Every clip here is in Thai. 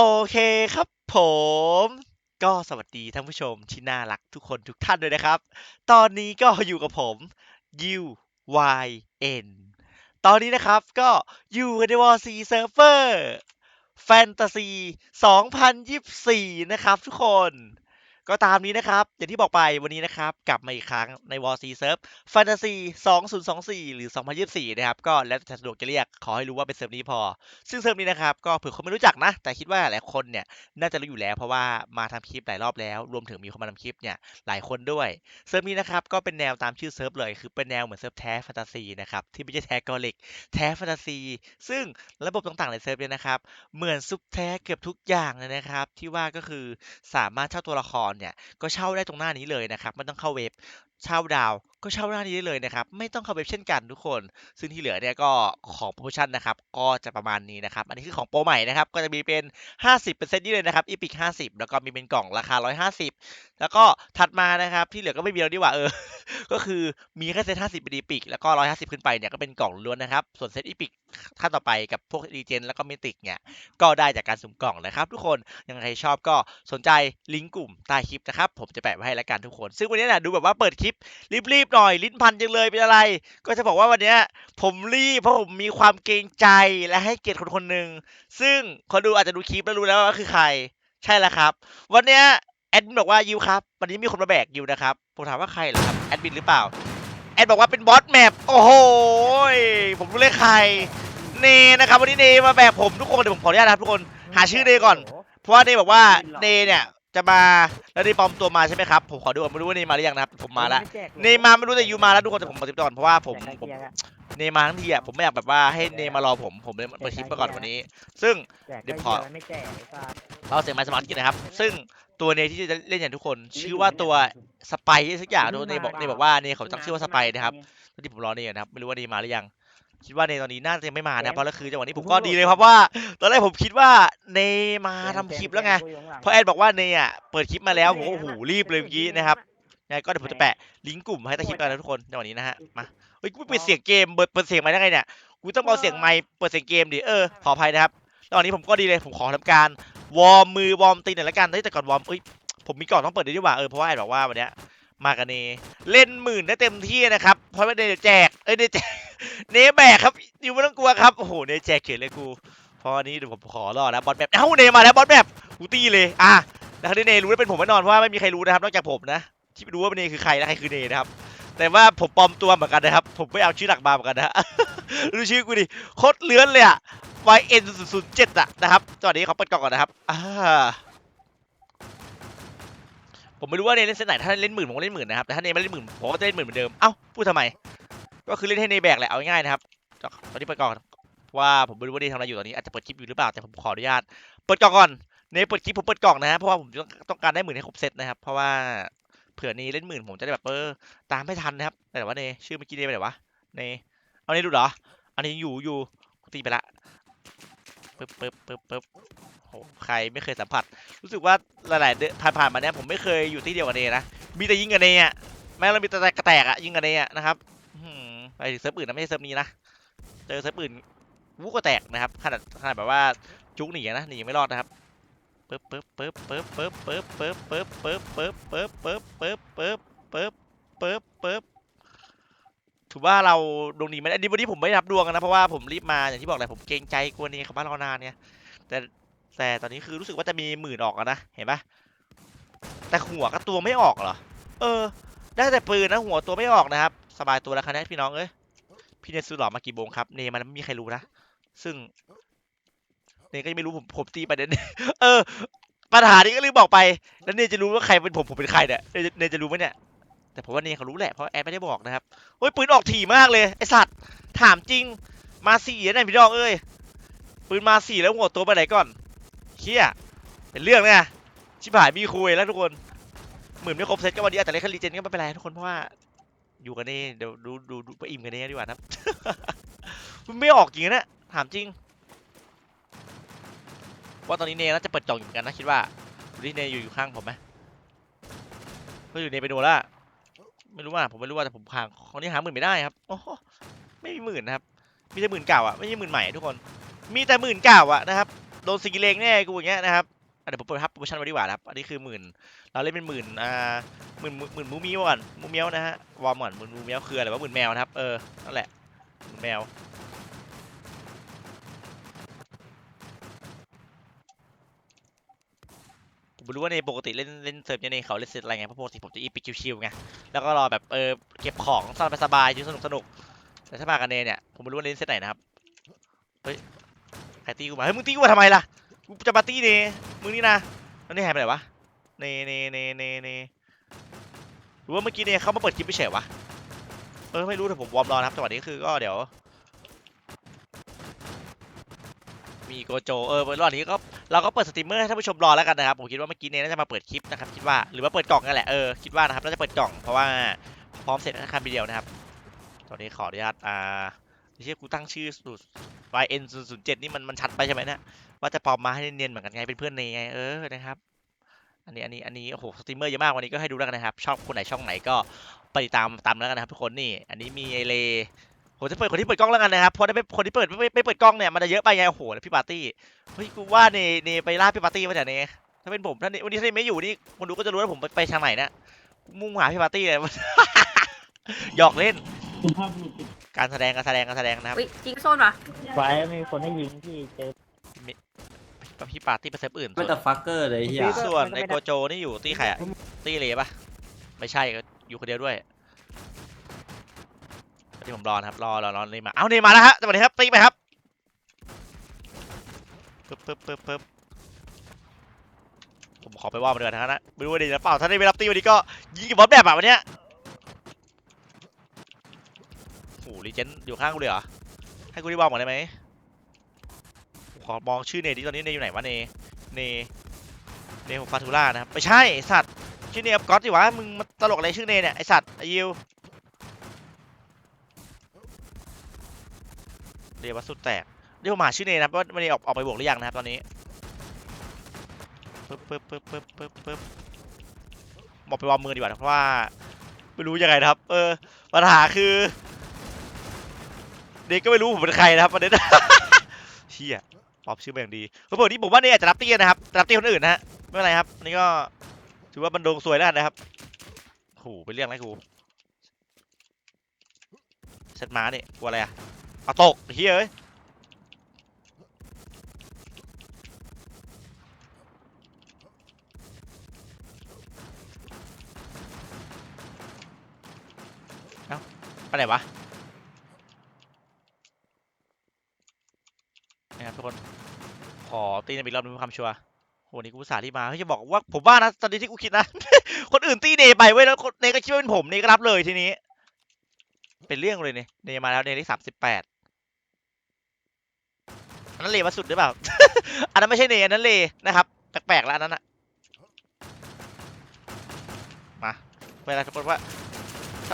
โอเคครับผมก็สวัสดีท่านผู้ชมที่น่ารักทุกคนทุกท่านด้วยนะครับ ตอนนี้ก็อยู่กับผม U Y N ตอนนี้นะครับก็อยู่ในวอร์ซีเซิร์ฟเวอร์แฟนตาซี 2024 นะครับทุกคน ก็ตามนี้นะครับ อย่างที่บอกไปวันนี้นะครับ กลับมาอีกครั้งใน w a r c Serve Fantasy 2024 หรือ 2024 นะครับ ก็แล้วแต่สะดวกจะเรียกขอให้รู้ว่าเป็นเซิร์ฟนี้พอ ซึ่งเซิร์ฟนี้นะครับ ก็เผื่อคนไม่รู้จักนะ แต่คิดว่าหลายคนเนี่ย น่าจะรู้อยู่แล้วเพราะว่ามาทำคลิปหลายรอบแล้ว รวมถึงมีคนมาทำคลิปเนี่ยหลายคนด้วย เซิร์ฟนี้นะครับก็เป็นแนวตามชื่อเซิร์ฟเลยคือเป็นแนวเหมือนเซิร์ฟแท้แฟนตาซีนะครับที่ไม่ใช่แท้กอลิกแท้แฟนตาซีซึ่งระบบต่างๆในเซิร์ฟเนี่ยนะครับเหมือนซุปแท้เกือบทุกอย่างเลยนะครับที่ว่าก็คือสามารถเช่าตัวละครเนี่ยก็เช่าได้ตรงหน้านี้เลยนะครับไม่ต้องเข้าเว็บเช่าดาวก็เช่าหน้านี้ได้เลยนะครับ ไม่ต้องเข้าเว็บเช่นกันทุกคน ซึ่งที่เหลือเนี่ยก็ของโปรโมชั่นนะครับ ก็จะประมาณนี้นะครับ อันนี้คือของโปรใหม่นะครับ ก็จะมีเป็น 50%นี่เลยนะครับอีพิก50 แล้วก็มีเป็นกล่องราคา 150 แล้วก็ถัดมานะครับ ที่เหลือก็ไม่มีแล้วดีกว่าเออ ก็คือมีแค่เซต50เป็นอีพิกแล้วก็ 150 ขึ้นไปเนี่ยก็เป็นกล่องล้วนนะครับ ส่วนเซตอีพิกขั้นต่อไปกับพวกรีเจนแล้วก็มิติกเนี่ย ก็ได้จากการสุ่มกล่องนะครับ ทุกคน ยังไงชอบก็สนใจลิงก์กลุ่มใต้คลิปนะครับ ผมจะแปะไว้ให้แล้วกันทุกคน ซึ่งวันนี้นะดูแบบว่าเปิดคลิปรีบๆหน่อย ลิ้นพันจังเลยเป็นอะไร ก็จะบอกว่าวันเนี้ยผมรีบเพราะผมมีความเกรงใจและให้เกียรติคนคนหนึ่งซึ่งคนดูอาจจะดูคลิปแล้วรู้แล้วว่าคือใคร ใช่แล้วครับ วันเนี้ยแอดมินบอกว่ายิวครับวันนี้มีคนมาแบกยิวนะครับผมถามว่าใครเหรอครับแอดมินหรือเปล่าแอดบอกว่าเป็นบอสแมปโอ้โหผมรู้เลยใครเนนะครับวันนี้เนมาแบกผมทุกคนเดี๋ยวผมขออนุญาตนะครับทุกคนหาชื่อเนก่อน เพราะว่าเนบอกว่าเนเนี่ย จะมาแล้วเนปลอมตัวมาใช่ไหมครับผมขอดูก่อนไม่รู้ว่าเนมาหรือยังนะครับผมมาแล้วเนมาไม่รู้แต่ยูมาแล้วทุกคนแต่ผมขอติดก่อนเพราะว่าผมผมเนมาทั้งทีอะผมไม่อยากแบบว่าให้เนมารอผมผมเลยมาคลิปมาก่อนวันนี้ ซึ่งเดี๋ยวขอไม่แจกไอ้สัสเราเสียงมาสมาร์ทกินนะครับ ซึ่งตัวเนที่จะเล่นอย่างทุกคน ชื่อว่าตัวสไปสักอย่างตัวเนบอกเนบอกว่าเนเขาตั้งชื่อว่าสไปนะครับตอนที่ผมรอเนอยู่นะครับไม่รู้ว่าเนมาหรือยัง คิดว่าเนตอนนี้น่าจะยังไม่มานะเพราะแล้วคือจังหวะนี้ผมก็ดีเลยครับว่า ตอนแรกผมคิดว่าเนมาทำคลิปแล้วไงเพราะแอดบอกว่าเนอะเปิดคลิปมาแล้วผมก็โอ้โหรีบเลยเมื่อกี้นะครับยังไงก็เดี๋ยวผมจะแปะลิงก์กลุ่มให้ใต้คลิปกันนะทุกคนในวันนี้นะฮะมาเฮ้ยกูไม่เปิดเสียงเกมเปิดเปิดเสียงมาได้ไงเนี่ยกูต้องเอาเสียงไมค์เปิดเสียงเกมดิเออขออภัยนะครับตอนนี้ผมก็ดีเลยผมขอทำการวอร์มมือวอร์มตีนหน่อยละกันเฮ้ยแต่ก่อนวอร์มเอ้ยผมมีก่อนต้องเปิดด้วยดีกว่าเออเพราะว่าแอดบอกว่าวันเนี้ยมากันเนเล่นหมื่นได้เต็มที่นะครับเพราะว่าเนจะแจกเอ้ยเนแจก เนแบกครับอยู่ไม่ต้องกลัวครับโอ้โหเนแจกเขียนเลยกูเพราะนี้เดี๋ยวผมขอรอดนะบอสแบบเอ้าเนมาแล้วบอสแบบกูตีเลยอะนะครับเนรู้ว่าเป็นผมแน่นอนเพราะว่าไม่มีใครรู้นะครับนอกจากผมนะที่รู้ว่าเนคือใครและใครคือเนนะครับแต่ว่าผมปลอมตัวเหมือนกันนะครับ ผมไม่เอาชื่อหลักมาเหมือนกันนะดูชื่อกูดิโคตรเลื้อนเลยอะ YN 0 0 7อะนะครับตอนนี้เขาเปิดกล่องก่อนนะครับอ่าผมไม่รู้ว่าเนเล่นเซตไหนถ้าเล่นหมื่นผมก็เล่นหมื่นนะครับแต่ถ้าเนไม่เล่นหมื่นผมก็จะเล่นหมื่นเหมือนเดิมเอ้าพูดทำไม ก็คือเล่นให้เนแบกแหละเอาง่ายๆนะครับตอนนี้เปิดกล่องว่าผมไม่รู้ว่าเนทำอะไรอยู่ตอนนี้อาจจะเปิดคลิปอยู่หรือเปล่าแต่ผมขออนุญาตเปิดกล่องก่อนเนเปิดคลิปผมเปิดกล่องนะฮะเพราะว่าผมต้องการได้หมื่นให้ครบเซตนะครับ เพราะว่าเผื่อเนเล่นหมื่นผมจะได้แบบเออตามไม่ทันนะครับ แต่ว่าเนชื่อเมื่อกี้เนไปไหนวะเนเอาเนดูเหรอ อันนี้อยู่อยู่ตีไปละปึ๊บปึ๊บปึ๊บปึ๊บโหใครไม่เคยสัมผัส รู้สึกว่าหลายๆเดือนผ่านๆมาเนี้ยผมไม่เคยอยู่ที่เดียวกับเนนะ มีแต่ยิงกับเนอะแม้เรามีแต่กระแตกอะยิงกับเนอะนะครับ ไปถึงเซิร์ฟอื่นนะไม่ใช่เซิร์ฟนี้นะเจอเซิร์ฟอื่นวุ้ก็แตกนะครับขนาดขนาดแบบว่าจุกหนีนะหนีไม่รอดนะครับปึ๊บปึ๊บปึ๊บปึ๊บปึ๊บปึ๊บปึ๊บปึ๊บปึ๊บปึ๊บปึ๊บปึ๊บปึ๊บปึ๊บปึ๊บปึ๊บปึ๊บถือว่าเราดวงดีไหมอันนี้วันนี้ผมไม่รับดวงนะ เพราะว่าผมรีบมาอย่างที่บอกเลยผมเกรงใจกลัวนี่เขาบ้านรอนานเนี่ยแต่แต่ตอนนี้คือรู้สึกว่าจะมีหมื่นออกนะเห็นปะแต่หัวกับตัวไม่ออกเหรอเออ ได้แต่ปืนนะหัวตัวไม่ออกนะครับ สบายตัวแล้วคะแนนพี่น้องเอ้ยพี่เนซูหล่อมากี่โมงครับเนมันไม่มีใครรู้นะซึ่งเนยก็ยังไม่รู้ผมผมตีไปเดนเออ ปัญหานี้ก็ลืมบอกไป แล้วเนยจะรู้ว่าใครเป็นผมผมเป็นใครเนี่ยเนจะเนยจะรู้ไหมเนี่ยแต่ผมว่าเนยเขารู้แหละเพราะแอดไม่ได้บอกนะครับโอ้ยปืนออกถี่มากเลยไอสัตว์ถามจริงมาสี่นะพี่น้องเอ้ยปืนมาสี่แล้วหัวตัวไปไหนก่อนเคี้ยเป็นเรื่องเนี่ยชิบหายมีคุยแล้วทุกคนหมื่นไม่ครบเซตก็วันนี้อาจจะเล่นแค่รีเจนก็ไม่เป็นไรทุกคนเพราะว่า อยู่กันนี่เดี๋ยวดูดูดูไปอิ่มกันนี่ดีกว่านะครับมันไม่ออกจริงนะถามจริง ว่าตอนนี้เนน่าจะเปิดกล่องอยู่เหมือนกันนะคิดว่าดูที่เนอยู่อยู่ข้างผมไหมก็อยู่เนไปโดนละไม่รู้ว่าผมไม่รู้ว่าแต่ผมหาของนี้หาหมื่นไม่ได้ครับโอ้ไม่มีหมื่นนะครับ มีแต่หมื่นเก่าอะไม่ใช่หมื่นใหม่ทุกคน มีแต่หมื่นเก่าอะนะครับโดนสิงเลงแน่กูอย่างเงี้ยนะครับ เดี๋ยวผมเปิดครับโปรโมชั่นไว้ดีกว่านะครับ อันนี้คือหมื่น เราเล่นเป็นหมื่นอ่าหมื่นหมื่นมูมิวก่อนมูเมียวนะฮะ วอร์มก่อนหมื่นมูเมียวคืออะไรวะหมื่นแมวนะครับ เออ นั่นแหละหมื่นแมว ผมไม่รู้ว่าในปกติเล่นเล่นเซิร์ฟเนี่ยในเขาเล่นเซตอะไรไง เพราะปกติผมจะอีปิกชิวๆไง แล้วก็รอแบบเออเก็บของสบายๆสนุกสนุก แต่ถ้ามากันเนเนี่ย ผมไม่รู้ว่าเล่นเซตไหนนะครับ เฮ้ย ใครตีกูมา เฮ้ย มึงตีกูมาทำไมล่ะ กูจะมาตีเนมึงนี่นะแล้วนี่หายไปไหนวะเนเนเนเนเนหรือว่าเมื่อกี้เนเขามาเปิดคลิปไม่เฉยวะเออไม่รู้แต่ผมวอร์มรอนะครับจังหวะนี้คือก็เดี๋ยว มีโกโจเออระหว่างนี้ก็เราก็เปิดสตรีมเมอร์ให้ท่านผู้ชมรอแล้วกันนะครับผมคิดว่าเมื่อกี้เนยน่าจะมาเปิดคลิปนะครับคิดว่าหรือว่าเปิดกล่องนั่นแหละเออคิดว่านะครับน่าจะเปิดกล่องเพราะว่าพร้อมเสร็จแค่คันเดียวนะครับ ตอนนี้ขออนุญาตอ่าไม่ใช่กูตั้งชื่อสูตร YN 0 0 7 นี่มันมันชัดไปใช่ไหมเนะ ว่าจะปลอมมาให้เนียนๆเหมือนกันไงเป็นเพื่อนเนยไงเออนะครับ อันนี้อันนี้อันนี้โอ้โหสตรีมเมอร์เยอะมากวันนี้ก็ให้ดูแล้วกันนะครับ ชอบคนไหนช่องไหนก็ไปติดตามตามแล้วกันนะครับทุกคนนี่ อันนี้มีไอเลผมจะเปิดคนที่เปิดกล้องแล้วกันนะครับเพราะถ้าไม่คนที่เปิดไม่ไม่ไม่เปิดกล้องเนี่ยมันจะเยอะไปไงโอ้โหแล้วพี่ปาร์ตี้เฮ้ยกูว่าเนเนไปล่าพี่ปาร์ตี้มาจากเนถ้าเป็นผมถ้าเนวันนี้ถ้าเนไม่อยู่นี่คนดูก็จะรู้ว่าผมไปไปทางไหนนะมุ่งหาพี่ปาร์ตี้เลยหยอกเล่นคุณภาพบุรุษการแสดงการแสดงการแสดงนะครับอุ้ยจิงโซนวะไว้มีคนให้ยิงที่เจอ พี่ปาร์ตี้ไปเซฟอื่นไม่แต่ฟักเกอร์เลยเฮียส่วนไอโกโจนี่อยู่ตีใครอะตีเลปะไม่ใช่ก็อยู่คนเดียวด้วยที่ผมรอนะครับรอรอรอเนมาเอาเนมาแล้วฮะสวัสดีครับตีไปครับปึ๊บปึ๊บปึ๊บปึ๊บผมขอไปว่ามาเดือนนะฮะไม่รู้ว่าดีหรือเปล่าถ้าได้ไปรับตีวันนี้ก็ยิงกับบอสแบบแบบวันเนี้ยโอ้โหรีเจนอยู่ข้างกูเลยเหรอให้กูได้ว่าหมดได้ไหมผม ขอมองชื่อเนดิตอนนี้เนอยู่ไหนวะเน เน เนฟาทูล่านะครับไม่ใช่ไอสัตว์ชื่อเนฟกอตดิวะมึงมาตลกอะไรชื่อเนเนี่ยไอสัตว์ไอยิวเรียว่าสุดแตกเรียกว่าหมาชื่อเนนะครับว่ามันออกออกไปบวกหรือยังนะครับตอนนี้ปึ๊บปึ๊บปึ๊บปึ๊บปึ๊บปึ๊บบอกไปวางมือดีกว่าเพราะว่าไม่รู้ยังไงนะครับ เออปัญหาคือเด็กก็ไม่รู้ผมเป็นใครนะครับประเด็นเชี่ย ปอบชื่อมาอย่างดีเผื่อนี้ผมว่าเนี่ยอาจจะรับเตี้ยนะครับรับเตี้ยคนอื่นนะฮะไม่เป็นไรครับอันนี่ก็ถือว่าบันดงสวยแล้วนะครับโหเป็นเรื่องอะไรกูเซตม้าเนี่ยกลัวอะไรอะเอาตกเฮียเอ้ยไปไหนวะ นะครับทุกคน ขอตีนอีกรอบนึงเพื่อความชัวร์โหนี่กูสาที่มาเฮ้ยจะบอกว่าผมว่านะตอนนี้ที่กูคิดนะ คนอื่นตีเนไปเว้ยแล้วคนเนก็คิดว่าเป็นผมเนก็รับเลยทีนี้ เป็นเรื่องเลยเนี่ยเนมาแล้วเนเลขสามสิบแปดอันนั้นเลมาสุดหรือเปล่า อันนั้นไม่ใช่เนอันนั้นเลนะครับแปลกๆแล้วอันนั้นอะมาเวลาทุกคนว่า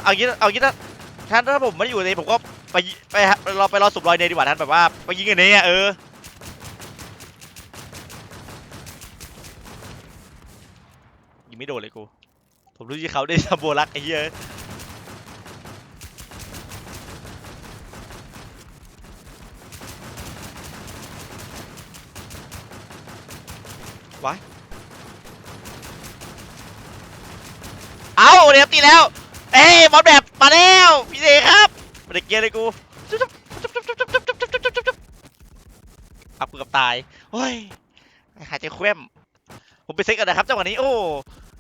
เอางี้เอางี้ถ้าถ้าถ้าผมไม่อยู่ในผมก็ ไปไปฮะรอไปรอสุบรอยเนยดีกว่าท่านแบบว่าไปยิงกันเนยเออยิงไม่โดนเลยกูผมรู้ที่เขาได้ซัมโบลักไอ้เหี้ยไว้เอาเดี๋ยวตีแล้ว เอ้ยบอลแบบมาแล้วพี่เด ครับไม่ได้เกียร์เลยกูจุ๊บจุ๊บจุ๊บจุ๊บจุ๊บจุ๊บจุ๊บจุ๊บจุ๊บจุ๊บจุ๊บอับกูกับตายโอ้ยหายใจเคว้มผมไปเซ็กกันนะครับจังหวะนี้โอ้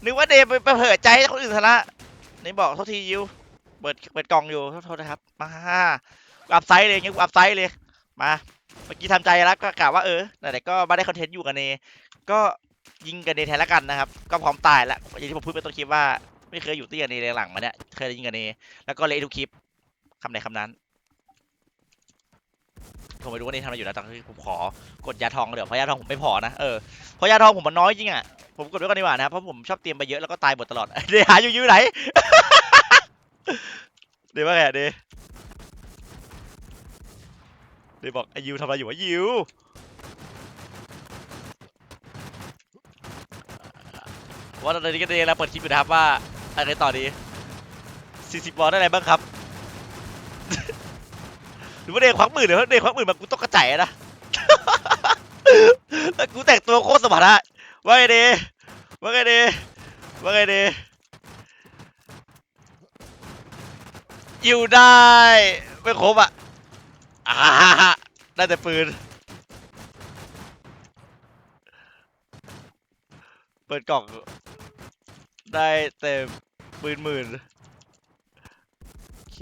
นึกว่าเดย์ไปไปเผยใจให้คนอื่นซะละนี่บอกโทษทียิวเปิดเปิดกล่องอยู่โทษโทษนะครับมากูอัพไซด์เลยงั้อัพไซด์เลยมาเมื่อกี้ทำใจแล้วก็กะว่าเออไหนๆก็มาได้คอนเทนต์อยู่กันเนก็ยิงกันเนแทนละกันนะครับ ก็พร้อมตายแล้วอย่างที่ผมพูดไปต้นคลิปว่า ไม่เคยอยู่เตี้ยเนเลยหลังมาเนี่ยเคยยินกับเนแล้วก็เละทุกคลิป คำไหนคำนั้น ผมไม่รู้ว่าเนทำอะไรอยู่นะแต่คือผมขอกดยาทองเดี๋ยวเพราะยาทองผมไม่พอนะ เออ เพราะยาทองผมมันน้อยจริงอะ ผมกดไว้ก่อนดีกว่านะ เพราะผมชอบเตรียมไปเยอะแล้วก็ตายหมดตลอด เดี๋ยวหาอยู่อยู่ไหน เดี๋ยวว่าไงอะเดเดบอกไอยูทำอะไรอยู่วะยูว่าตอนนี้ก็เดแล้วเปิดคลิปอยู่นะครับว่าอะไรต่อดี40บอลได้อะไรบ้างครับ หรือว่าเดย์ควักหมื่นหรือว่าเดย์ควักหมื่นแบบกูต้องกระจายะนะ แล้วกูแต่งตัวโคตรสมรรถะว่าไงดีว่าไงดีว่าไงดีอยู่ได้ไม่ครบอะอ่าได้แต่ปืน เปิดกล่อง ได้แต่ปืนหมื่นโอเค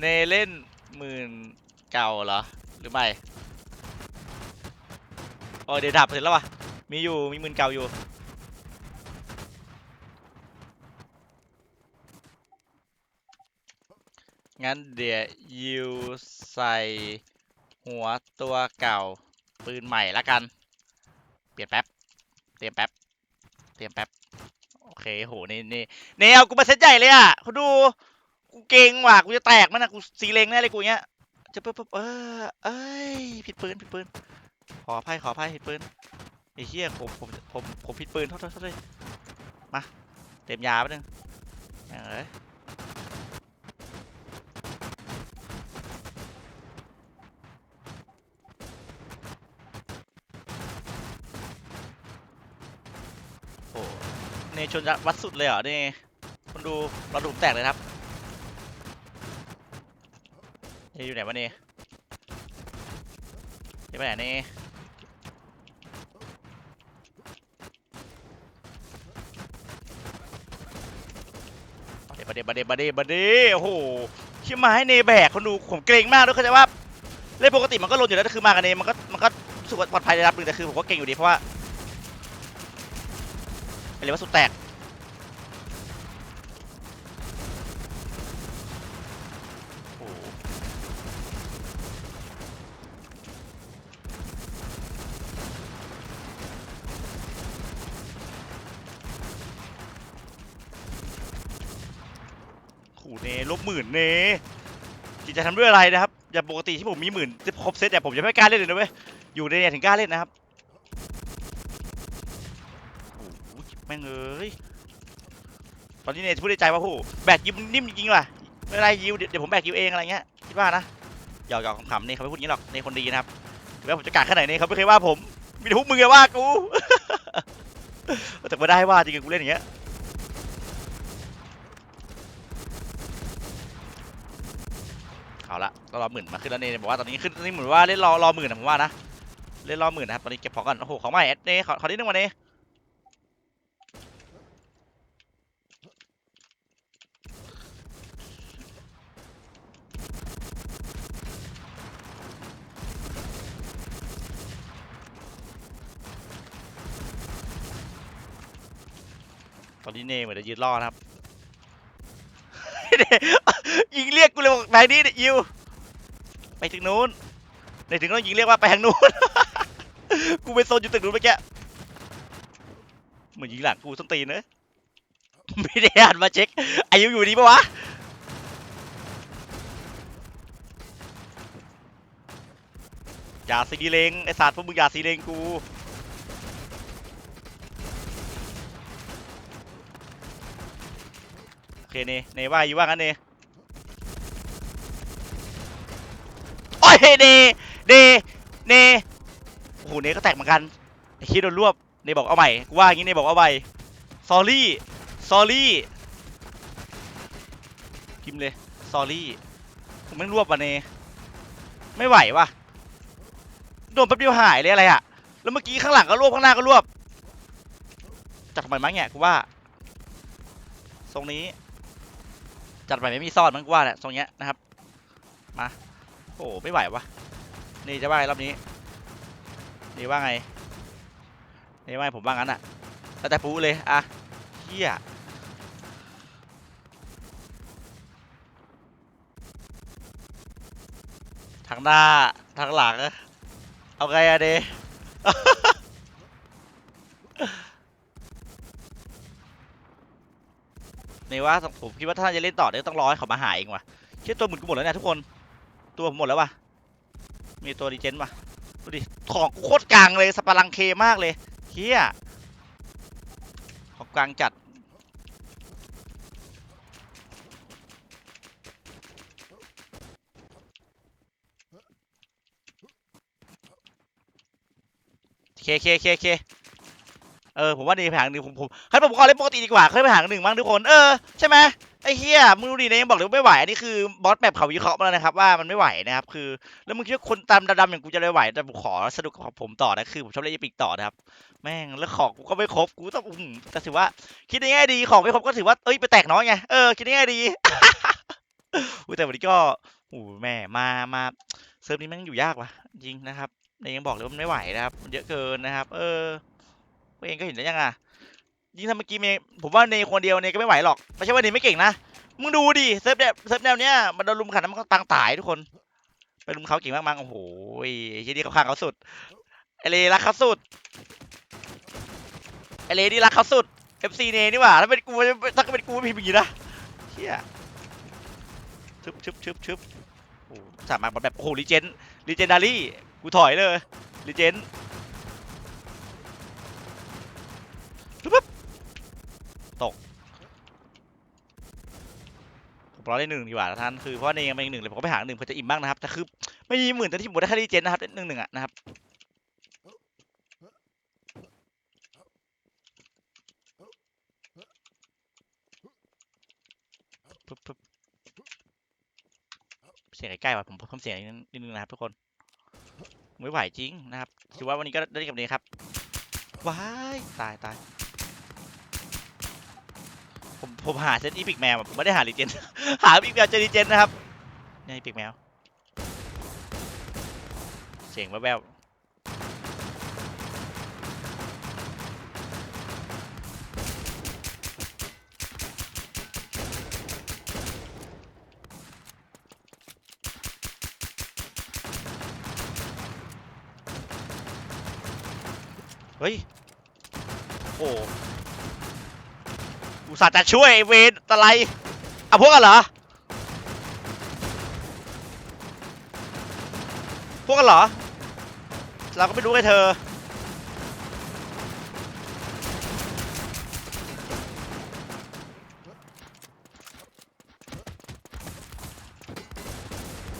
เนเล่นหมื่น เก่าเหรอ หรือไม่อ๋อเดี๋ยวดับเสร็จแล้ววะมีอยู่ มีมืนเก่าอยู่ งั้นเดี๋ยวยิวใส่หัวตัวเก่า ปืนใหม่ละกัน เปลี่ยนแป๊บ เตรียมแป๊บ เตรียมแป๊บ โอเคโห นี่นี่เนเอากูมาเซตใหญ่เลยอะเขาดู กูเก่งว่ะ กูจะแตกมันนะกูซีเลงแน่เลยกูเนี้ย จะปุ๊บปุ๊บเออเอ้ยผิดปืนผิดปืนขออภัยขออภัยผิดปืนไอ้เหี้ยผมผมผมผมผิดปืนโทษโทษโทษเลยมาเต็มยาแป๊บนึงแม่งเอ้ยโอ้เนชนจะวัดสุดเลยเหรอเนคนดูเราดูแตกเลยครับเน อยู่ไหนวะเนเนไปไหนเนมาเดมาเดมาเดมาเดมาเดโอ้โหชื่อมาให้เนแบกคนดูผมเกรงมากด้วยเข้าใจว่าเล่นปกติมันก็ลนอยู่แล้วแต่คือมากับเนมันก็มันก็สึกว่าปลอดภัยในระดับหนึ่งแต่คือผมก็เก่งอยู่ดีเพราะว่าไปเลยว่าสุดแตก โอ้โหขู่เนลบห มื่นเนจิตจะทำด้วยอะไรนะครับ อย่าปกติที่ผมมีหมื่นจะครบเซตแต่ผมจะไม่กล้าเล่นเลยนะเว้ย อยู่ในเนี่ยถึงกล้าเล่นนะครับโอ้โหแม่งเอ้ย ตอนนี้เนี่ยพูดในใจว่าโอ้โหแบกยิวมันนิ่มจริงๆว่ะไม่เป็นไรยิวเดี๋ยวเดี๋ยวผมแบกยิวเองอะไรเงี้ยคิดว่านะหยอกหยอกขำๆนี่เขาไม่พูดอย่างนี้หรอกในคนดีนะครับถึงแม้ผมจะกากแค่ไหนเนี่ยเขาไม่เคยว่าผมมีแต่พวกมึงอะว่ากูแต่ไม่ได้ว่าจริงๆกูเล่นอย่างเงี้ย เอรอหมื่นมาขึ้นแล้วเนี่ยบอกว่าตอนนี้ขึ้นนี่เหมือนว่าเล่นรอรอหมื่นนะผมว่านะเล่นรอหมื่นนะครับตอนนี้เก็บของก่อนโอ้โหของใหม่เน่ขอขอนิดนึงวันนี้ตอนนี้เนเหมือนจะยืนรอนะครับยิงเรียกกูเลยบอกไปนี่ดิยิว ไปถึงนู้นในถึงต้องยิงเรียกว่าไปทางนู้น กูไปโซนอยู่ตึกนู้นเมื่อกี้เหมือนยิงหลังกูส้นตีนเนอะไม่ได้อ่านมาเช็คอายุอยู่ดีปะวะอย่าซีเลงไอสัตว์พวกมึงอย่าซีเลงกูโอเคเนเนว่าอยู่ว่างั้นเนโอ้ย เนเนเนโอ้โหเนก็แตกเหมือนกันไอ้คิดโดนรวบเนบอกเอาใหม่กูว่าอย่างงี้เนบอกเอาใหม่ sorry sorry พิมเลย sorry ผมไม่งรวบว่ะเนไม่ไหววะโดนแป๊บเดียวหายเลยอะไรอะแล้วเมื่อกี้ข้างหลังก็รวบข้างหน้าก็รวบจัดทำไมมั้งเนี่ยกูว่า ทรงนี้ จัดไปไม่มีซ่อนมั้งกูว่าแหละทรงเนี้ยนะครับ มา โอ้ไม่ไหววะนี่จะว่าไงรอบนี้นี่ว่าไงนี่ว่าไงผมว่างั้นอะแล้วแต่ปูเลยอะเฮียทางหน้าทางหลังเอาไงอะเดนี่ว่าผมคิดว่าถ้าจะเล่นต่อเนี่ยต้องรอให้เขามาหาเองว่ะเชื่อตัวหมุนกูหมดแล้วเนี่ยทุกคน ตัวผมหมดแล้ววะมีตัวดีเจนวะดูดิของโคตรกลางเลยสปารังเคมากเลยเฮียของกลางจัดเคเคเคเคเออผมว่านี่ไปหางหนึ่งผมผมให้ผมขอเล่นปกติดีกว่าเคยไปหางหนึ่งบ้างทุกคนเออใช่ไหม ไอ้เฮียมึงดูดินี่ยยังบอกเลยว่าไม่ไหวอันนี้คือบอสแบบเขาวิเคราะห์มาแล้วนะครับว่ามันไม่ไหวนะครับคือ แล้วมึงคิดว่าคนตามดำๆอย่างกูจะเลยไหวแต่ผมขอสนุกกับผมต่อนะคือผมชอบเล่นอีพิกต่อนะครับแม่งแล้วของกูก็ไม่ครบกูต้องอืมแต่ถือว่า คิดในแง่ดีของไม่ครบก็ถือว่าเอ้ยไปแตกน้อยไงเออคิดในแง่ดีอุ้ยแต่วันนี้ก็โอ้แม่มามาเซิร์ฟนี้แม่งอยู่ยากว่ะจริงนะครับยังบอกเลยว่ามันไม่ไหวนะครับ เยอะเกินนะครับ เออเองก็เห็นแล้วยังอะ ยิ่งถ้าเมื่อกี้เมย์ผมว่าเนยคนเดียวเนยก็ไม่ไหวหรอกไม่ใช่ว่าเนยไม่เก่งนะมึงดูดิเซิร์ฟเนี่ยเซิร์ฟแนวเนี้ยมันโดนลุมขันแล้วมันก็ตังตายทุกคนไปลุมเขาเก่งมากๆโอ้โหไอ้ที่นี่เขาข้างเขาสุดไอเลรักเขาสุดไอเลนี่รักเขาสุด FC เนนี่หว่าถ้าเป็นกูถ้าเป็นกูพิมพ์อย่างนี้นะเฮียชึบชึบชึบชึบโอ้สามารถแบบโอ้โหลีเจนลีเจนดารี่กูถอยเลยลีเจนปึ๊บ ตกผมรอได้หนึ่งดีกว่าท่านคือเพราะว่าเนยังเป็นหนึ่งเลยผมก็ไปหาหนึ่งเพื่อจะอิ่มบ้างนะครับแต่คือไม่มีหมื่นแต่ที่ผมได้แค่ลีเจนนะครับหนึ่งหนึ่งอะนะครับเสียงใกล้ๆว่ะผมเพิ่มเสียงนิดนิดนึงนะครับทุกคนไม่ไหวจริงนะครับ ถือว่าวันนี้ก็ได้กับนี้ครับ ว้าย ตายตาย ผมหาเซตอีพิกแมวผมไม่ได้หาลีเจน หาอีพิกแมวเจอลีเจนนะครับนี่อีพิกแมว เสียงแว่วเฮ้ย โอ้ อุตส่าห์จะช่วยเวนอะไรอะพวกกันเหรอ พวกกันเหรอ เราก็ไม่รู้ไงเธอ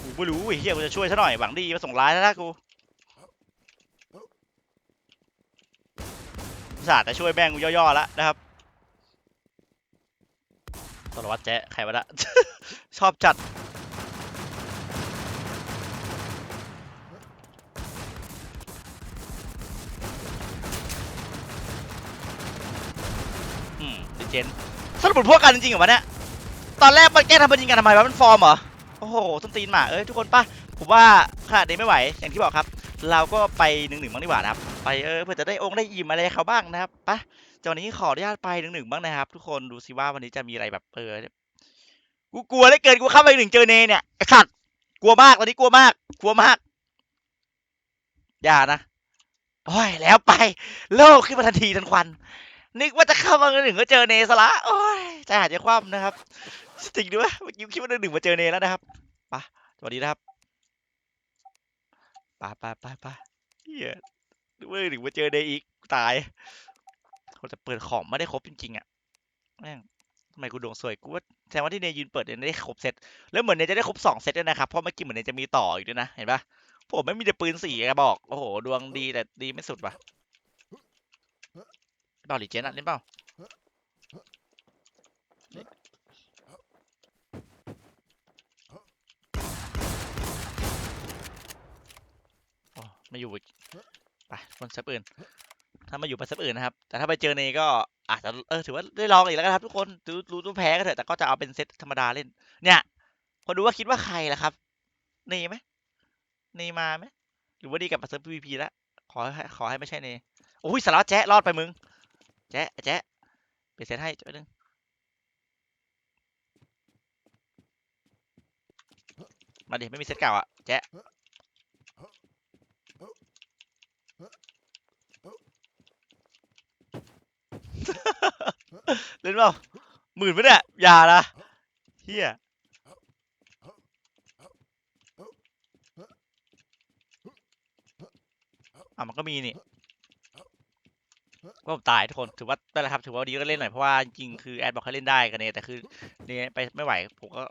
กูไม่รู้เฮียกูจะช่วยซะหน่อย หวังดีมาส่งร้ายแล้วนะกูอุตส่าห์จะช่วยแม่งกูย่อๆแล้วนะครับ วัตรแจ๊ะใครวะละ ชอบจัด อืมดิเจนสรุปพวกกันจริงๆเหรอวะเนี่ย ตอนแรกมันแกล้งทำเป็นยิงกันทำไมวะมันฟอร์มเหรอ โอ้โหส้นตีนหมา เอ้ยทุกคนป่ะ ผมว่าขนาดนี้ไม่ไหว อย่างที่บอกครับ เราก็ไปหนึ่งหนึ่งบ้างดีกว่านะครับ ไปเออเพื่อจะได้องค์ได้อิ่มอะไรเขาบ้างนะครับป่ะจวันนี้ขออนุญาตไปหนึ่งหนึ่งบ้างนะครับ ทุกคนดูสิว่าวันนี้จะมีอะไรแบบเออกูกลัวได้เกินกูเข้าไปหนึ่งเจอเนเนี่ยไอ้สัตว์กลัวมากตอนนี้กลัวมากกลัวมาก อย่านะโอ้ยแล้วไป โลกขึ้นมาทันทีทันควัน นึกว่าจะเข้ามาหนึ่งก็เจอเนซะละโอ้ยใจหายใจคว่ำนะครับจริงด้วยเมื่อกี้คิดว่าหนึ่งมาเจอเนแล้วนะครับไปะสวัสดีนะครับไปไปไปไปเฮียนึกว่าหนึ่งมาเจอเนอีกตาย เขาจะเปิดของไม่ได้ครบจริงๆอะแม่งทำไมกูดวงสวยกูว่าแสดงว่าที่เนยยืนเปิดเนี่ยได้ครบเซตแล้วเหมือนเนยจะได้ครบสองเซตด้วยนะครับเพราะเมื่อกี้เหมือนเนยจะมีต่ออีกด้วยนะเห็นปะผมไม่มีแต่ปืนสี่กระบอกโอ้โหดวงดีแต่ดีไม่สุดว่ะเปล่าหรือเจนอะเล่นเปล่าไม่อยู่อีกไปคนเซิร์ฟอื่น ถ้ามาอยู่ปเซิร์ฟอื่นนะครับ แต่ถ้าไปเจอเนก็อาจจะเออถือว่าได้ลองอีกแล้วครับทุกคนรู้รู้ตัวแพ้ก็เถอะแต่ก็จะเอาเป็นเซตธรรมดาเล่น เนี่ยคนดูว่าคิดว่าใครล่ะครับเนไหมเนมาไหมหรือว่าดีกับมาเซิร์ฟ PVP แล้วขอขอให้ไม่ใช่เนโอ้ยสารวัตรแจ๊ะรอดไปมึงแจ๊ะแจ๊ะเปลี่ยนเซตให้จ้ะนึงมาดิไม่มีเซตเก่าอะแจ๊ะ เล่นเปล่าหมื่นปะเนี่ยอย่านะเฮียอะมันก็มีนี่ก็ผมตายทุกคนถือว่าได้แล้วครับถือว่าดีก็เล่นหน่อยเพราะว่าจริงคือแอดบอกให้เล่นได้กันเนี่ยแต่คือเนี่ยไปไม่ไหวผมก็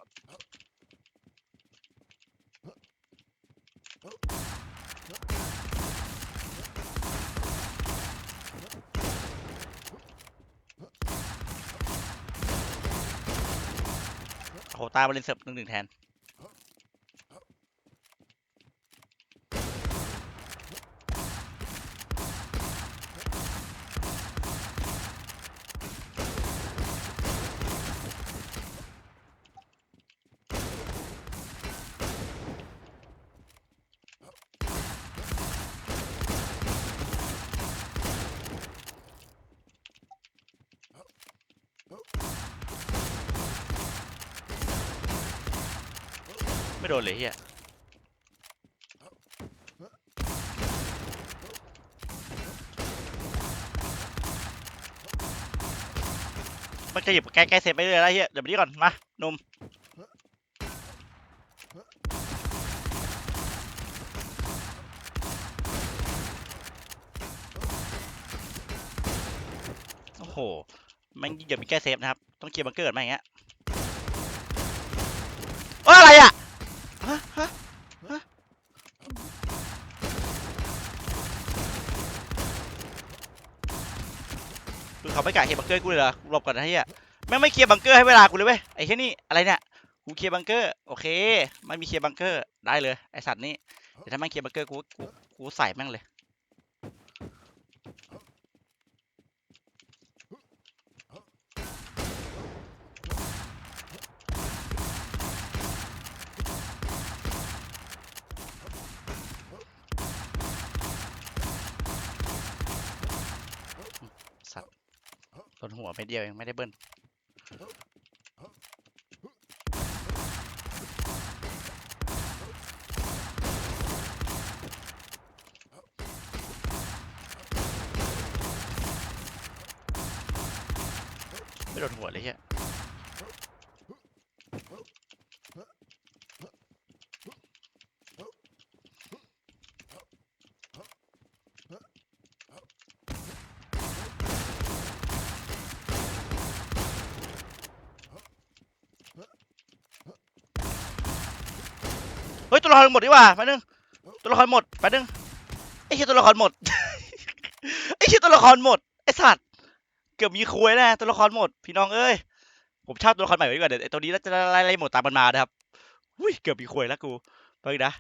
โคต้าไปเล่นเซิร์ฟหนึ่งหนึ่งแทน โดนเลยเฮียมันจะหยิบใกล้ๆเซฟไปเรื่อยๆแล้วเฮียเดี๋ยวไปนี่ก่อนมาหนุ่มโอ้โหมันเดี๋ยวมีแก้เซฟนะครับ ต้องเคลียร์บังเกอร์มาอย่างเงี้ยอ้อะไรอะฮะฮะดู เขาไม่กะเคลียบังเกอร์กูเลยเหรอหลบก่อนนะเฮียแม่ไม่เคลียร์บังเกอร์ให้เวลากูเลยเว้ยไอ้แค่นี้อะไรเนี่ยกูเคลียร์บังเกอร์โอเคไม่มีเคลียร์บังเกอร์ได้เลยไอสัตว์นี่เดี๋ยวถ้าแม่งเคลียร์บังเกอร์กูกูกูใส่แม่งเลย โดนหัวไปเดียวยังไม่ได้เบิ้ลไม่โดนหัวเลยเฮี ยเฮ้ยตัวละครหมดดีกว่าแป๊บนึงตัวละครหมดแป๊บนึงไอ้เหี้ยตัวละครหมดไอ้เหี้ยตัวละครหมดไอ้สัตว์เกือบมีคุยแน่ตัวละครหมด พี่น้องเอ้ยผมช่าตัวละครใหม่ไว้ดีกว่าเดี๋ยวไอ้ตัวนี้จะไล่ไล่หมดตามมันมานะครับอุ้ยเกือบมีคุยแล้วกูไปนะ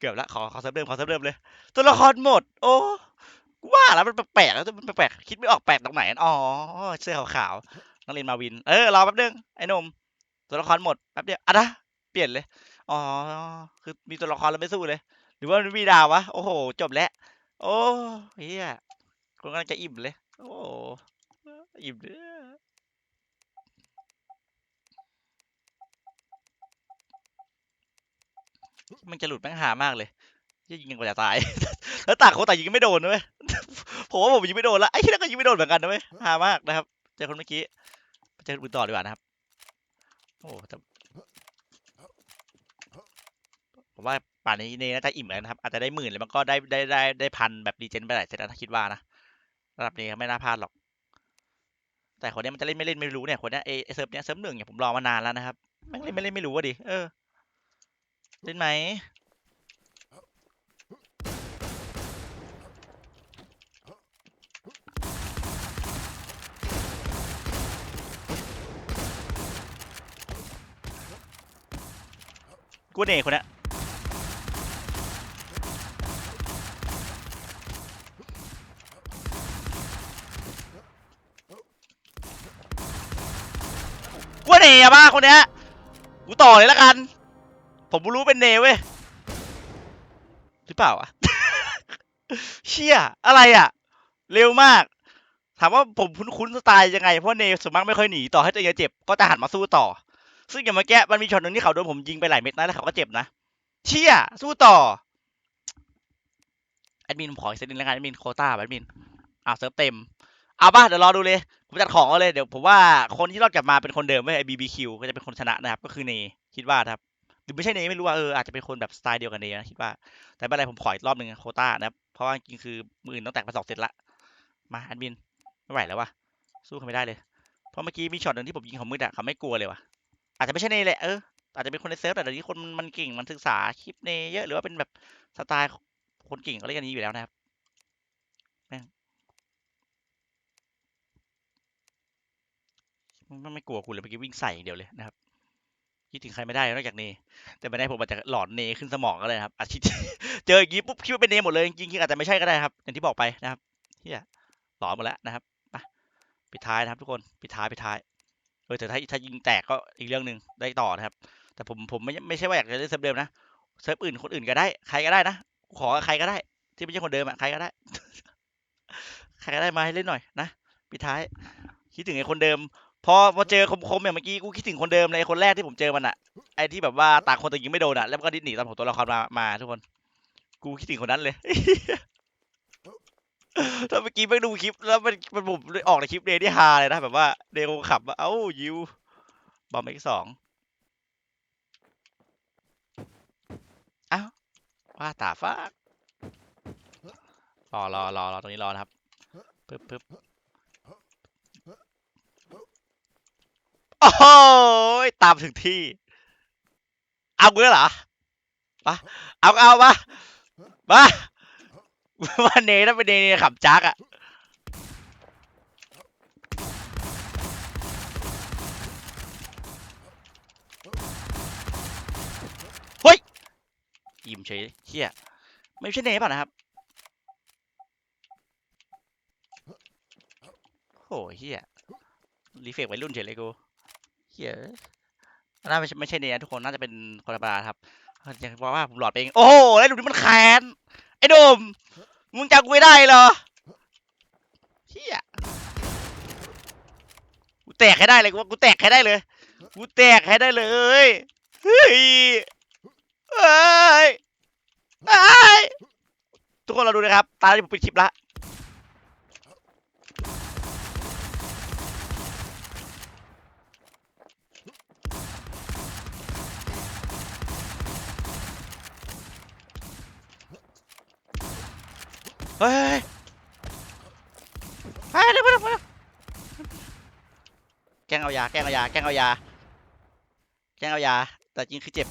เกือบละขอขอเซิร์ฟเดิมขอเซิร์ฟเดิมเลย ตัวละครหมด โอ้ว่าแล้วมันแปลกแล้วมันแปลกคิดไม่ออกแปลกตรงไหนอ๋อเสื้อขาวๆนักเรียนมาวิน เออรอแป๊บนึงไอ้หนมตัวละครหมดแป๊บเดียวอะนะเปลี่ยนเลย อ๋อ คือมีตัวละครแล้วไม่สู้เลย หรือว่ามันมีดาววะ โอ้โห จบแล้ว โอ้เฮียคนกำลังจะอิ่มเลย โอ้อิ่มเด้อมันจะหลุดแม่งหามากเลยยี่ยิงกันกว่าจะตาย แล้วต่างคนต่างยิงไม่โดนนะเว้ยผมว่าผมยิงไม่โดนละไอ้ที่นั่นก็ยิงไม่โดนเหมือนกันนะเว้ยหามากนะครับเจอคนเมื่อกี้เจอคนอื่นต่อดีกว่านะครับ โอ้แต่ผม ว่าป่านนี้เนน่าจะอิ่มแล้วนะครับ อาจจะได้หมื่นเลยมันก็ได้ได้ได้ได้พันแบบดีเจนไปหลายเซตแล้วนะคิดว่านะระดับนี้ไม่น่าพลาดหรอก แต่คนนี้มันจะเล่นไม่เล่นไม่รู้เนี่ยคนนี้เอเซิร์ฟเนี้ยเซิร์ฟหนึ่งเนี่ยผมรอมานานแล้วนะครับแม่งเล่นไม่เล่นไม่รู้อะดิเออเล่นไหมกูเน่คนนี้ ยกูเน่อะบ้าคนเนี้ยกูต่อเลยละกัน ผมรู้เป็นเนเว้ยหรือเปล่าวะเชี่ยอะไรอะเร็วมาก ถามว่าผมคุ้นๆสไตล์ยังไงเพราะเนส่วนมากไม่ค่อยหนีต่อให้ตัวเองเจ็บก็จะหันมาสู้ต่อ ซึ่งอย่างเมื่อกี้มันมีช็อตหนึ่งที่เขาโดนผมยิงไปหลายเม็ดนะแล้วเขาก็เจ็บนะเชี่ยสู้ต่อแอดมินผมขออีกเซตหนึงแล้วกันแอดมินโคต้าแอดมินอ่าเซิร์ฟเต็ม เอาป่ะเดี๋ยวรอดูเลยผมจัดของเอาเลยเดี๋ยวผมว่าคนที่รอดกลับมาเป็นคนเดิมเว้ยไอ้บีบีคิวก็จะเป็นคนชนะนะครับ ก็คือเนคิดว่าครับหรือไม่ใช่เนไม่รู้ว่าเอออาจจะเป็นคนแบบสไตล์เดียวกันเนนะคิดว่า แต่ไม่เป็นไรผมขออีกรอบหนึ่งโคต้านะครับเพราะว่าจริงคือมืออื่นต้องแตกมาสองเซตละมาแอดมินไม่ไหวแล้ววะสู้เขาไม่ได้เลยเพราะเมื่อกี้มีช็อตหนึ่งที่ผมยิงเขามืดอะเขาไม่กลัวเลยวะอาจจะไม่ใช่เนแหละเอออาจจะเป็นคนในเซิร์ฟแต่เดี๋ยวนี้คนมันมันเก่งมันศึกษาคลิปเนเยอะหรือว่าเป็นแบบสไตล์คนเก่งเขาเล่นกันนี้อยู่แล้วนะครับแม่ง มันไม่กลัวคุณเลยเมื่อกี้วิ่งใส่อย่างเดียวเลยนะครับคิดถึงใครไม่ได้นอกจากเนแต่ไม่ได้ผมอาจจะหลอนเนขึ้นสมองก็เลยครับอาทิตเจออย่างงี้ปุ๊บคิดว่าเป็นเนหมดเลยจริงๆอาจจะไม่ใช่ก็ได้ครับอย่างที่บอกไปนะครับเฮียหลอนหมดแล้วนะครับไปปิดท้ายนะครับ ทุกคนปิดท้ายปิดท้ายเออแต่ถ้าถ้ายิงแตกก็อีกเรื่องหนึ่งได้ต่อนะครับ แต่ผมผมไม่ไม่ใช่ว่าอยากจะเล่นเซิร์ฟเดิมนะเซิร์ฟอื่นคนอื่นก็ได้ใครก็ได้นะขอใครก็ได้ ที่ไม่ใช่คนเดิมอะใครก็ได้ ใครก็ได้มาให้เล่นหน่อยนะปิดท้ายคิดถึงไอ้คนเดิม พอพอเจอคมๆอย่างเมื่อกี้กูคิดถึงคนเดิมเลยคนแรกที่ผมเจอมันอะไอที่แบบว่าต่างคนต่างยิงไม่โดนอะแล้วมันก็ดิ้นหนีตอนผมตัวละครมามาทุกคน กูคิดถึงคนนั้นเลย ถ้าเมื่อกี้ไม่ดูคลิปแล้วมันมันผมออกในคลิปเดย์ที่ฮาเลยนะแบบว่าเดย์คงขับว่าเอ้ายิวบอมเอ็กสองเอ้าว่าตาฟ้ากรอรอรอรอตรงนี้รอนะครับปึ๊บปึ๊บ อ้โหตามถึงที่ เอาเงี้ยเหรอปะเอาเอาปะมาว่าเนถ้าเป็นเนเนขับจักอะเฮ้ยอิ่มเฉยเฮียไม่ใช่เนป่ะนะครับโอ้เฮียรีเฟกวัยรุ่นเฉยเลยกู เฮียน่าไม่ใช่ไม่ใช่เนนะทุกคนน่าจะเป็นคนธรรมดาครับอย่างบอกว่าผมหลอดไปเองโอ้โหแล้วดูนี่มันแค้นไอ้ดมมึงจำกูไม่ได้เหรอเฮียกูแตกให้ได้เลยกูกูแตกให้ได้เลยกูแตกให้ได้เลยเฮ้ยเฮ้ยเฮ้ยทุกคนเราดูนะครับ ตาที่ผมปิดคลิปละ เฮ้ยเฮ้ยเดี๋ยวเดี๋ยวเดี๋ยวแกล้งเอายา แกล้งเอายา แกล้งเอายา แกล้งเอายา แต่จริงคือเจ็บ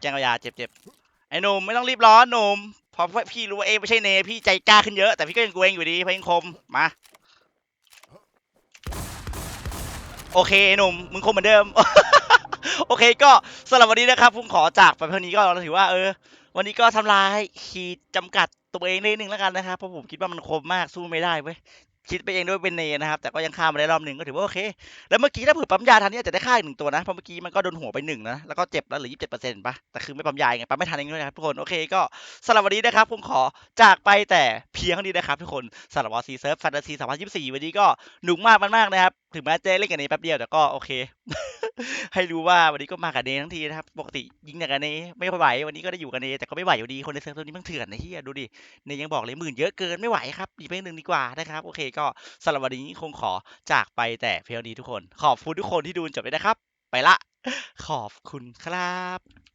แกล้งเอายา เจ็บเจ็บไอ้หนุ่มไม่ต้องรีบร้อนหนุ่มพอพี่รู้ว่าเองไม่ใช่เนพี่ใจกล้าขึ้นเยอะ แต่พี่ก็ยังกลัวเองอยู่ดีเพราะเองคม มา โอเคไอ้หนุ่มมึงคมเหมือนเดิม โอเคก็สำหรับวันนี้นะครับผมขอจากไปเท่านี้ก็เราถือว่าเออ วันนี้ก็ทำลายขีดจำกัดตัวเองนิดนึงแล้วกันนะครับเพราะผมคิดว่ามันคมมากสู้ไม่ได้เว้ยคิดไปเองด้วยเป็นเนนะครับ แต่ก็ยังฆ่ามาได้รอบหนึ่งก็ถือว่าโอเค แล้วเมื่อกี้ถ้าเผื่อปั๊มยาทันเนี่ยจะได้ฆ่าอีกหนึ่งตัวนะเพราะเมื่อกี้มันก็โดนหัวไปหนึ่งนะแล้วก็เจ็บแล้วเหลือยี่สิบเจ็ดเปอร์เซ็นต์ป่ะแต่คือไม่ปั๊มยาไงปั๊มไม่ทันเองด้วยนะครับทุกคนโอเคก็สำหรับวันนี้นะครับผมขอจากไปแต่เพียงเท่านี้นะครับทุกคนสำหรับวอซีเซิร์ฟแฟนตาซีสองพันยี่สิบสี่วันนี้ก็หนุกมากมากนะครับถึงแม้จะเล่นกันในแป๊บเดียวแต่ก็โอเค ให้รู้ว่าวันนี้ก็มากับเนทั้งทีนะครับ ปกติยิงแต่กับเนไม่ไหว วันนี้ก็ได้อยู่กับเนแต่ก็ไม่ไหวอยู่ดี คนในเซิร์ฟตัวนี้มันเถื่อนนะเฮียดูดิ เนยังบอกเลยหมื่นเยอะเกินไม่ไหวครับอีกเพลงหนึ่งดีกว่านะครับ โอเคก็สำหรับวันนี้คงขอจากไปแต่เพียงนี้ทุกคน ขอบคุณทุกคนที่ดูจนจบเลยนะครับ ไปละ ขอบคุณครับ